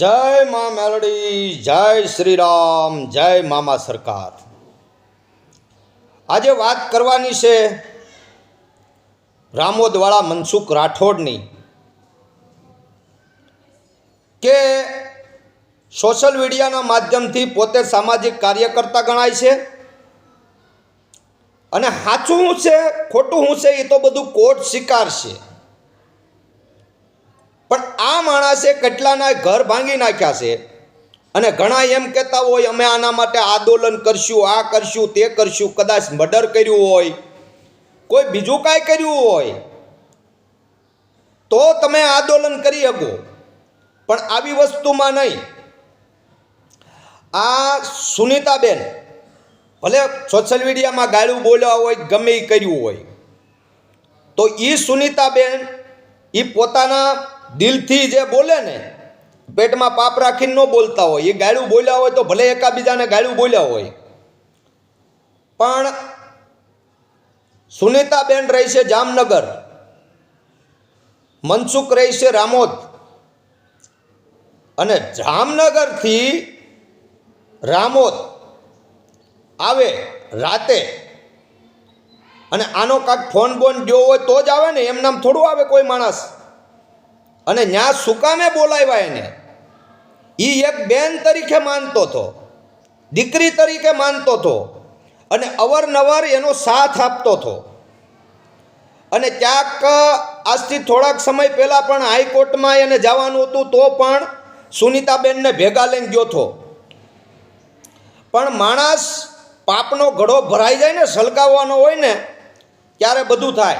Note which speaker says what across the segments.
Speaker 1: જય મા મેલડી, જય શ્રી રામ જય મામા સરકાર. આજે વાત કરવાની છે રામોદવાળા મનસુખ રાઠોડની કે સોશિયલ મીડિયાના માધ્યમથી પોતે સામાજિક કાર્યકર્તા ગણાય છે અને સાચું શું છે, ખોટું શું છે, એ તો બધું કોર્ટ સ્વીકારશે પણ આ છે, કેટલાના ઘર ભાંગી નાખ્યા છે? અને ઘણા એમ કહેતા હોય, અમે આના માટે આંદોલન કરશું, આ કરશું, તે કરશું, કદાચ મર્ડર કર્યું હોય, કોઈ બીજું કાંઈ કર્યું હોય, તો તમે આંદોલન કરી શકો. પણ આવી વસ્તુમાં નહીં. આ સુનીતાબેન, ભલે સોશિયલ મીડિયામાં ગાળું બોલ્યા હોય, ગમે એ કર્યું હોય, તો એ સુનીતાબેન એ પોતાના દિલથી જે બોલે ને, પેટમાં પાપ રાખીને ન બોલતા હોય. એ ગાળું બોલ્યા હોય તો ભલે એકાબીજાને ગાળું બોલ્યા હોય. પણ સુનીતાબેન રહી છે જામનગર, મનસુખ રહી છે રામોદ અને જામનગરથી રામોદ આવે રાતે. અને આનો કાંક ફોન બોન ગયો હોય તો જ આવે ને, એમ નામ થોડું આવે કોઈ માણસ. અને ન્યા સુકામે બોલાવ્યા એને. એ એક બેન તરીકે માનતો હતો. દીકરી તરીકે માનતો હતો. અને અવારનવાર એનો સાથ આપતો હતો. અને ક્યાંક આજથી થોડાક સમય પહેલાં પણ હાઈકોર્ટમાં એને જવાનું હતું, તો પણ સુનીતાબેનને ભેગા લઈને ગયો હતો. પણ માણસ પાપનો ઘડો ભરાઈ જાય ને, સળગાવવાનો હોય ને, ત્યારે બધું થાય.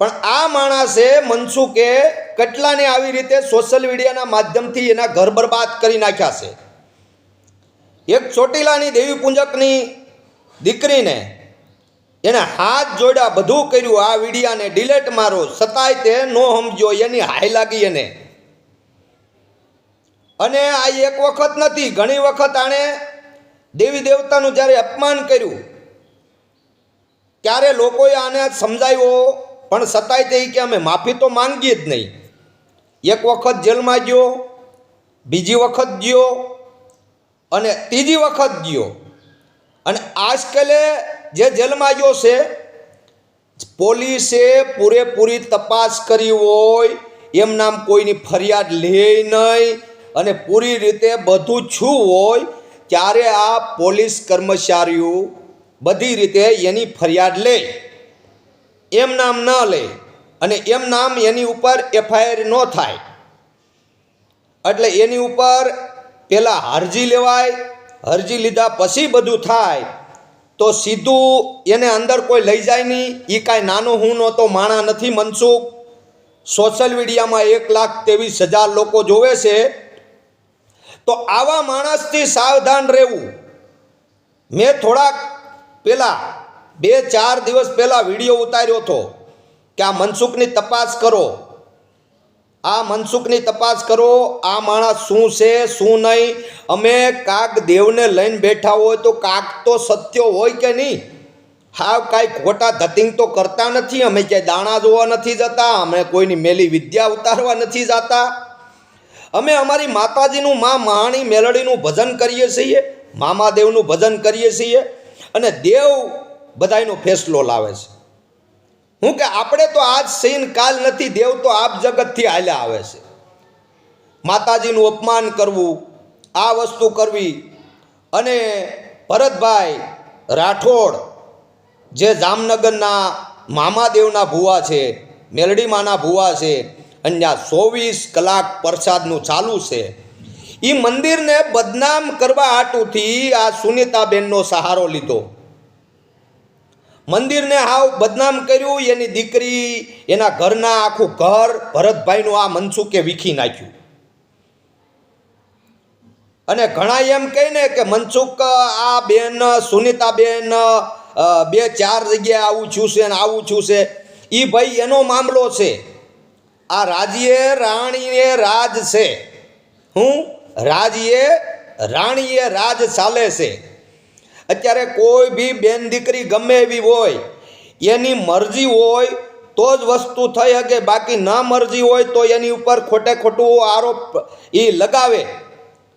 Speaker 1: પણ આ માણસે મનસુખે કેટલાને આવી રીતે સોશિયલ મીડિયાના માધ્યમથી એના ઘર બરબાદ કરી નાખ્યા છે? એક ચોટીલાની દેવી પૂંજકની દીકરીને એને હાથ જોડ્યા, બધું કર્યું, આ વિડિયાને ડિલેટ મારો છતાંય તે ન સમજ્યો, એની હાય લાગી એને. અને આ એક વખત નથી, ઘણી વખત આણે દેવી દેવતાનું જ્યારે અપમાન કર્યું, ત્યારે લોકોએ આને સમજાવ્યો પણ છતાંય તે કે અમે માફી તો માંગીએ જ નહીં. એક વખત જેલમાં ગયો, બીજી વખત ગયો અને ત્રીજી વખત ગયો. અને આજકાલે જે જેલમાં ગયો છે, પોલીસે પૂરેપૂરી તપાસ કરી હોય, એમ નામ કોઈની ફરિયાદ લે નહીં અને પૂરી રીતે બધું છું હોય, ત્યારે આ પોલીસ કર્મચારીઓ બધી રીતે એની ફરિયાદ લે. એમ નામ ન લે અને એમ નામ એની ઉપર એફઆઈઆર ન થાય. એટલે એની ઉપર પહેલાં અરજી લેવાય, અરજી લીધા પછી બધું થાય. તો સીધું એને અંદર કોઈ લઈ જાય નહીં. એ કાંઈ નાનો હું નહોતો, માણા નથી મનસુખ. સોશિયલ મીડિયામાં એક લાખ ત્રેવીસ હજાર લોકો જોવે છે. તો આવા માણસથી સાવધાન રહેવું. મેં થોડાક પહેલાં બે ચાર દિવસ પહેલાં વીડિયો ઉતાર્યો હતો કે આ મનસુખની તપાસ કરો. આ મનસુખની તપાસ કરો, આ માણસ શું છે, શું નહીં? અમે કાક દેવને લઈને બેઠા હોય તો કાક તો સત્ય હોય કે નહીં? હા કાંઈ ખોટા ધતિંગ તો કરતા નથી, અમે ક્યાંય દાણા જોવા નથી જતા, અમે કોઈની મેલી વિદ્યા ઉતારવા નથી જતા. અમે અમારી માતાજીનું મા મહાણી મેલડીનું ભજન કરીએ છીએ મામાદેવનું ભજન કરીએ છીએ. અને દેવ બધાયનો ફેસલો લાવે છે. હું કે આપણે તો આજ સીન કાલ નથી, દેવ તો આપ જગતથી હાલ્યા આવે છે. માતાજીનું અપમાન કરવું, આ વસ્તુ કરવી અને ભરતભાઈ રાઠોડ જે જામનગરના મામાદેવના ભુવા છે, મેલડીમાના ભુવા છે, અને ત્યાં ચોવીસ કલાક પ્રસાદનું ચાલુ છે એ મંદિરને બદનામ કરવા આટુથી આ સુનીતાબેનનો સહારો લીધો. મંદિરને હાવ બદનામ કર્યું, એની દીકરી, એના ઘરના આખું ઘર ભરતભાઈનું આ મનસુખે વીખી નાખ્યું. અને ઘણા એમ કહે ને કે મનસુખ, આ બેન, સુનીતાબેન બે ચાર જગ્યાએ આવું છું છે ને આવું છું છે. એ ભાઈ એનો મામલો છે. આ રાજીએ રાણીએ રાજ છે. હું? રાજીએ રાણીએ રાજ ચાલે છે. અત્યારે કોઈ બી બેન દીકરી ગમે એવી હોય, એની મરજી હોય તો જ વસ્તુ થઈ શકે, બાકી ના મરજી હોય તો એની ઉપર ખોટે ખોટું આરોપ એ લગાવે.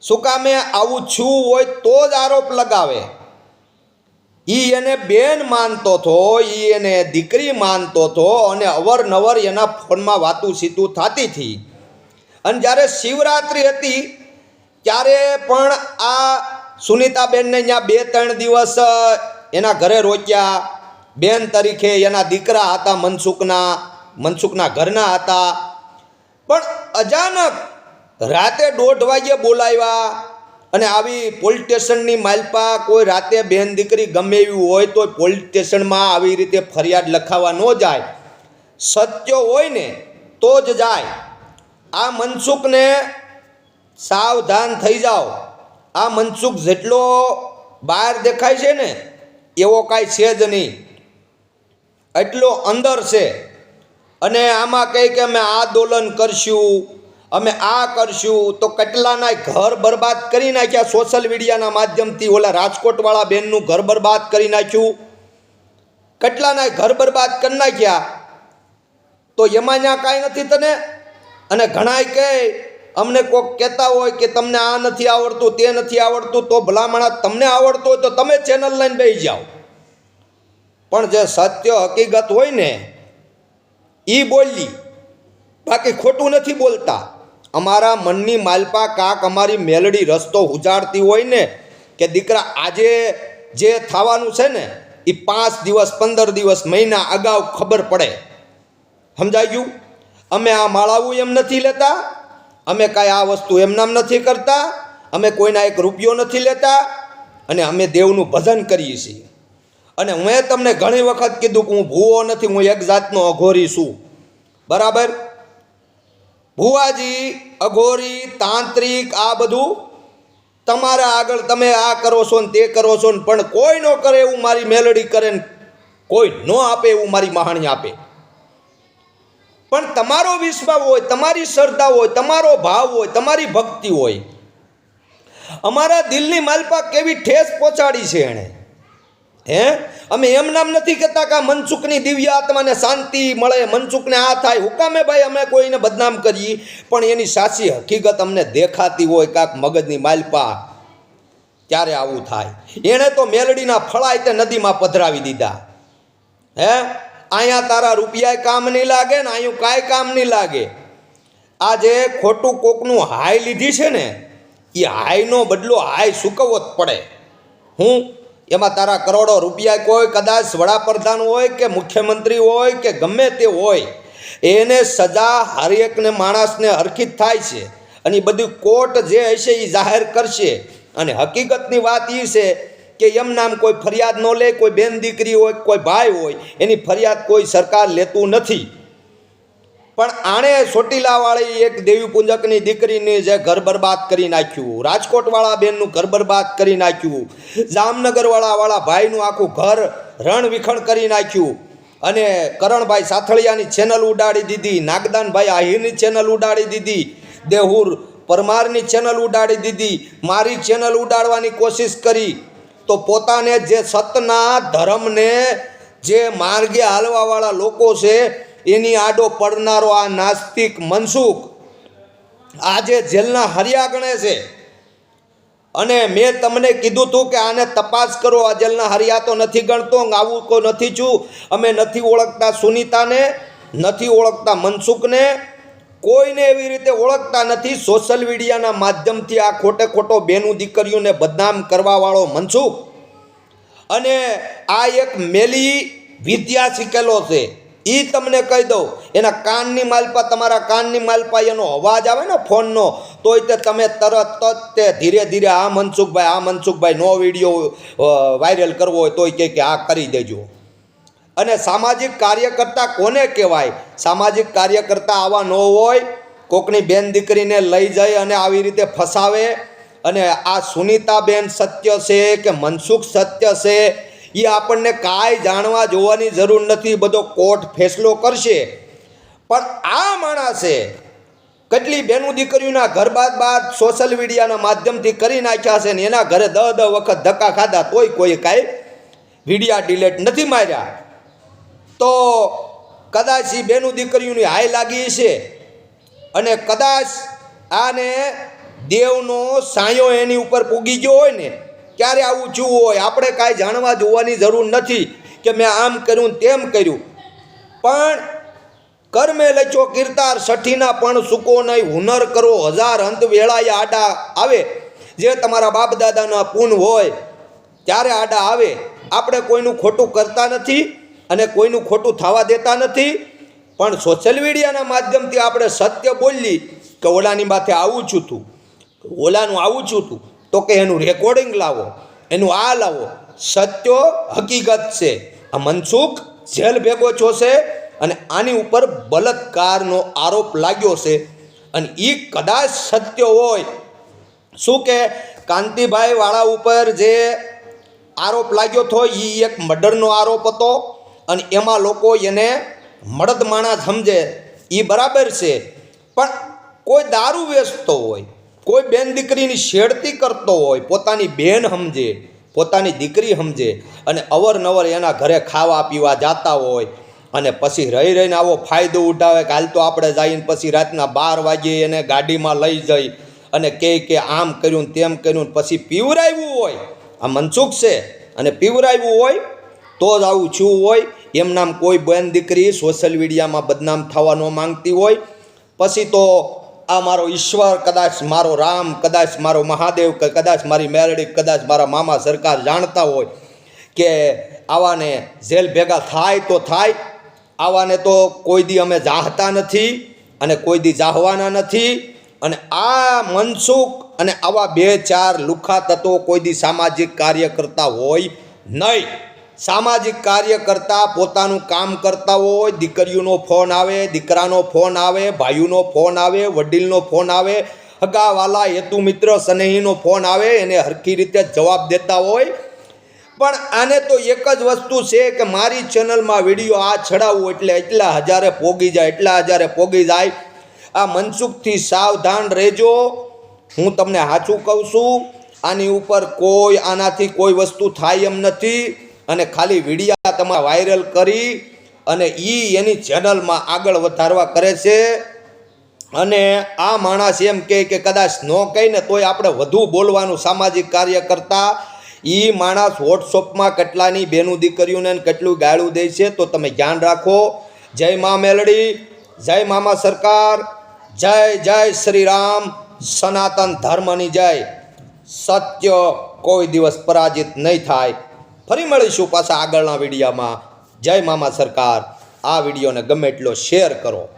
Speaker 1: શું કામે આવું છું હોય તો જ આરોપ લગાવે. એ એને બેન માનતો હતો એ એને દીકરી માનતો હતો અને અવરનવર એના ફોનમાં વાતું સીતું થતી હતી. અને જ્યારે શિવરાત્રિ હતી, ત્યારે પણ આ સુનીતાબેનને ત્યાં બે, ત્રણ દિવસ એના ઘરે રોક્યા. બેન તરીકે એના દીકરા હતા મનસુખના મનસુખના ઘરના હતા. પણ અચાનક રાતે દોઢ વાગ્યે બોલાવ્યા અને આવી પોલીસ સ્ટેશનની માલપા કોઈ રાતે બેન દીકરી ગમે એવી હોય તો પોલીસ સ્ટેશનમાં આવી રીતે ફરિયાદ લખાવા ન જાય. સત્ય હોય ને તો જ જાય. આ મનસુખને સાવધાન થઈ જાઓ. આ મનસુખ જેટલો બહાર દેખાય છે ને, એવો કાંઈ છે જ નહીં. એટલો અંદર છે. અને આમાં કહે કે અમે આંદોલન કરશું, અમે આ કરશું, તો કેટલાના ઘર બરબાદ કરી નાખ્યા સોશિયલ મીડિયાના માધ્યમથી ઓલા રાજકોટવાળા બેનનું ઘર બરબાદ કરી નાખ્યું. કેટલાના ઘર બરબાદ કરી નાખ્યા? તો એમાં ત્યાં કાંઈ નથી તને? અને ઘણાય કહે અમને કોક કહેતા હોય કે તમને આ નથી આવડતું, તે નથી આવડતું, તો ભલામણા તમને આવડતું હોય તો તમે ચેનલ લઈને બેસી જાઓ. પણ જે સત્ય હકીકત હોય ને એ બોલી. બાકી ખોટું નથી બોલતા. અમારા મનની માલપા કાક અમારી મેલડી રસ્તો ઉજાડતી હોય ને, કે દીકરા આજે જે થવાનું છે ને એ પાંચ દિવસ, પંદર દિવસ, મહિના અગાઉ ખબર પડે. સમજાઈ ગયું અમે આ માળાવું એમ નથી લેતા? અમે કાંઈ આ વસ્તુ એમ નામ નથી કરતા, અમે કોઈના એક રૂપિયો નથી લેતા અને અમે દેવનું ભજન કરીએ છીએ. અને મેં તમને ઘણી વખત કીધું કે હું ભૂવો નથી, હું એક જાતનો અઘોરી છું. બરાબર? ભુવાજી, અઘોરી, તાંત્રિક, આ બધું તમારા આગળ તમે આ કરો છો ને તે કરો છો ને, પણ કોઈ ન કરે એવું મારી મેલડી કરે ને કોઈ ન આપે એવું મારી મહાણી આપે. પણ તમારો વિશ્વાસ હોય, તમારી શ્રદ્ધા હોય, તમારો ભાવ હોય, તમારી ભક્તિ હોય. અમારા દિલની માલપા કેવી ઠેસ પહોંચાડી છે એણે. હે? અમે એમ નામ નથી કહેતા કે મનસુખની દિવ્ય આત્માને શાંતિ મળે, મનસુખને આ થાય. હુકામે ભાઈ, અમે કોઈને બદનામ કરીએ, પણ એની સાચી હકીકત અમને દેખાતી હોય કાંક મગજની માલપા ત્યારે આવું થાય. એણે તો મેલડીના ફળાય તે નદીમાં પધરાવી દીધા. હે? અહીંયા તારા રૂપિયા કામ નહીં લાગે ને અહીંયા કાંઈ કામ નહીં લાગે. આ જે ખોટું કોકનું હાય લીધી છે ને એ હાયનો બદલો હાય સૂકવવો જ પડે. હું એમાં તારા કરોડો રૂપિયા કોઈ કદાચ વડાપ્રધાન હોય કે મુખ્યમંત્રી હોય કે ગમે તે હોય, એને સજા હરેકને માણસને હરખિત થાય છે. અને એ બધું કોર્ટ જે હશે એ જાહેર કરશે. અને હકીકતની વાત એ છે કે એમ નામ કોઈ ફરિયાદ ન લે, કોઈ બેન દીકરી હોય, કોઈ ભાઈ હોય, એની ફરિયાદ કોઈ સરકાર લેતું નથી. પણ આણે ચોટીલાવાળી એક દેવી પૂંજકની દીકરીની જે ઘર બરબાદ કરી નાખ્યું, રાજકોટવાળા બેનનું ઘર બરબાદ કરી નાખ્યું, જામનગરવાળાવાળા ભાઈનું આખું ઘર રણ વિખણ કરી નાખ્યું, અને કરણભાઈ સાથળિયાની ચેનલ ઉડાડી દીધી, નાગદાનભાઈ આહિરની ચેનલ ઉડાડી દીધી, દેહુર પરમારની ચેનલ ઉડાડી દીધી, મારી ચેનલ ઉડાડવાની કોશિશ કરી તો પોતાને જે સતના ધર્મને જે માર્ગે હાલવાવાળા લોકો છે, એની આડો પડનારો આ નાસ્તિક મનસુખ આજે જેલના હરિયા ગણે છે. અને મેં તમને કીધું હતું કે આને તપાસ કરો, આ જેલના હરિયા તો નથી ગણતો આવું કોઈ નથી છું. અમે નથી ઓળખતા સુનીતાને, નથી ઓળખતા મનસુખને કોઈને એવી રીતે ઓળખતા નથી સોશિયલ મીડિયાના માધ્યમથી આ ખોટે ખોટો બેનું દીકરીઓને બદનામ કરવાવાળો મનસુખ. અને આ એક મેલી વિદ્યા શીખેલો છે. એ તમને કહી દઉં, એના કાનની માલપા, તમારા કાનની માલપા એનો અવાજ આવે ને ફોનનો, તોય તે તમે તરત જ તે ધીરે ધીરે આ મનસુખભાઈ આ મનસુખભાઈ નો વીડિયો વાયરલ કરવો હોય તોય કહે કે આ કરી દેજો. અને સામાજિક કાર્યકર્તા કોને કહેવાય? સામાજિક કાર્યકર્તા આવા ન હોય, કોકની બેન દીકરીને લઈ જાય અને આવી રીતે ફસાવે. અને આ સુનીતાબેન સત્ય છે કે મનસુખ સત્ય છે એ આપણને કાંઈ જાણવા જોવાની જરૂર નથી, બધો કોર્ટ ફેસલો કરશે. પણ આ માણસે કેટલી બેનું દીકરીઓના ઘર બાદ બાદ સોશિયલ મીડિયાના માધ્યમથી કરી નાખ્યા છે ને એના ઘરે દહ દહ વખત ધક્કા ખાધા, તોય કોઈ કાંઈ વિડીયા ડિલેટ નથી માર્યા. તો કદાચ એ બેનું દીકરીઓની હાય લાગી છે અને કદાચ આને દેવનો સાયો એની ઉપર પૂગી ગયો હોય ને, ક્યારે આવું થયું હોય આપણે કાંઈ જાણવા જોવાની જરૂર નથી કે મેં આમ કર્યું તેમ કર્યું. પણ કર્મે લચો કીર્તાર સઠીના પણ સુકો નહીં, હુનર કરો હજાર અંત વેળાએ આડા આવે. જે તમારા બાપ દાદાના પૂન હોય, ત્યારે આડા આવે. આપણે કોઈનું ખોટું કરતા નથી. અને કોઈનું ખોટું થવા દેતા નથી. પણ સોશિયલ મીડિયાના માધ્યમથી આપણે સત્ય બોલી કે ઓલાની માથે આવું છું તું, ઓલાનું આવું છું તું, તો કે એનું રેકોર્ડિંગ લાવો, એનું આ લાવો. સત્યો હકીકત છે. આ મનસુખ જેલ ભેગો છો છે અને આની ઉપર બળાત્કારનો આરોપ લાગ્યો છે. અને એ કદાચ સત્ય હોય. શું કે કાંતિભાઈ વાળા ઉપર જે આરોપ લાગ્યો હતો એ એક મર્ડરનો આરોપ હતો. અને એમાં લોકો એને મળદ માણસ સમજે એ બરાબર છે. પણ કોઈ દારૂ વેચતો હોય, કોઈ બેન દીકરીની શેડતી કરતો હોય, પોતાની બેન સમજે, પોતાની દીકરી સમજે અને અવરનવર એના ઘરે ખાવા પીવા જતા હોય અને પછી રહી રહીને આવો ફાયદો ઉઠાવે કે હાલ તો આપણે જઈને પછી રાતના બાર વાગે એને ગાડીમાં લઈ જઈ અને કહે કે આમ કર્યું તેમ કર્યું પછી પીવરાવ્યું હોય. આ મનસુખ છે અને પીવરાવ્યું હોય તો જ આવું છું હોય. એમ નામ કોઈ બેન દીકરી સોશિયલ મીડિયામાં બદનામ થવા ન માંગતી હોય. પછી તો આ મારો ઈશ્વર, કદાચ મારો રામ, કદાચ મારો મહાદેવ, કે, કદાચ મારી મેરડી, કદાચ મારા મામા સરકાર જાણતા હોય કે આવાને જેલ ભેગા થાય તો થાય. આવાને તો કોઈ દી અમે ચાહતા નથી અને કોઈ દી ચાહવાના નથી. અને આ મનસુખ અને આવા બે ચાર લુખા તત્વો કોઈ દી સામાજિક કાર્ય કરતા હોય નહીં. સામાજિક કાર્ય કરતા પોતાનું કામ કરતા હોય, દીકરીઓનો ફોન આવે, દીકરાનો ફોન આવે, ભાઈઓનો ફોન આવે, વડીલનો ફોન આવે, હગાવાલા હેતુ મિત્ર સ્નેહીનો ફોન આવે, એને હરખી રીતે જવાબ દેતા હોય. પણ આને તો એક જ વસ્તુ છે કે મારી ચેનલમાં વીડિયો આ ચડાવવું એટલે એટલા હજારે પોગી જાય, એટલા હજારે પોગી જાય. આ મનસુખથી સાવધાન રહેજો. હું તમને સાચું કહું છું, આની ઉપર કોઈ, આનાથી કોઈ વસ્તુ થાય એમ નથી. અને ખાલી વિડીયા તમારે વાયરલ કરી અને એ એની ચેનલમાં આગળ વધારવા કરે છે. અને આ માણસ એમ કહે કે કદાચ ન કહીને તોય આપણે વધુ બોલવાનું સામાજિક કાર્ય કરતા એ માણસ વોટ્સઅપમાં કેટલાની બેનું દીકરીઓને કેટલું ગાળું દે છે તો તમે ધ્યાન રાખો. જય મા મેલડી, જય મામા સરકાર, જય જય શ્રી રામ સનાતન ધર્મની જય. સત્ય કોઈ દિવસ પરાજિત નહીં થાય. ફરી મળીશું પાછા આગળના વિડીયોમાં. જય મામા સરકાર. આ વિડીયોને ગમે એટલો શેર કરો.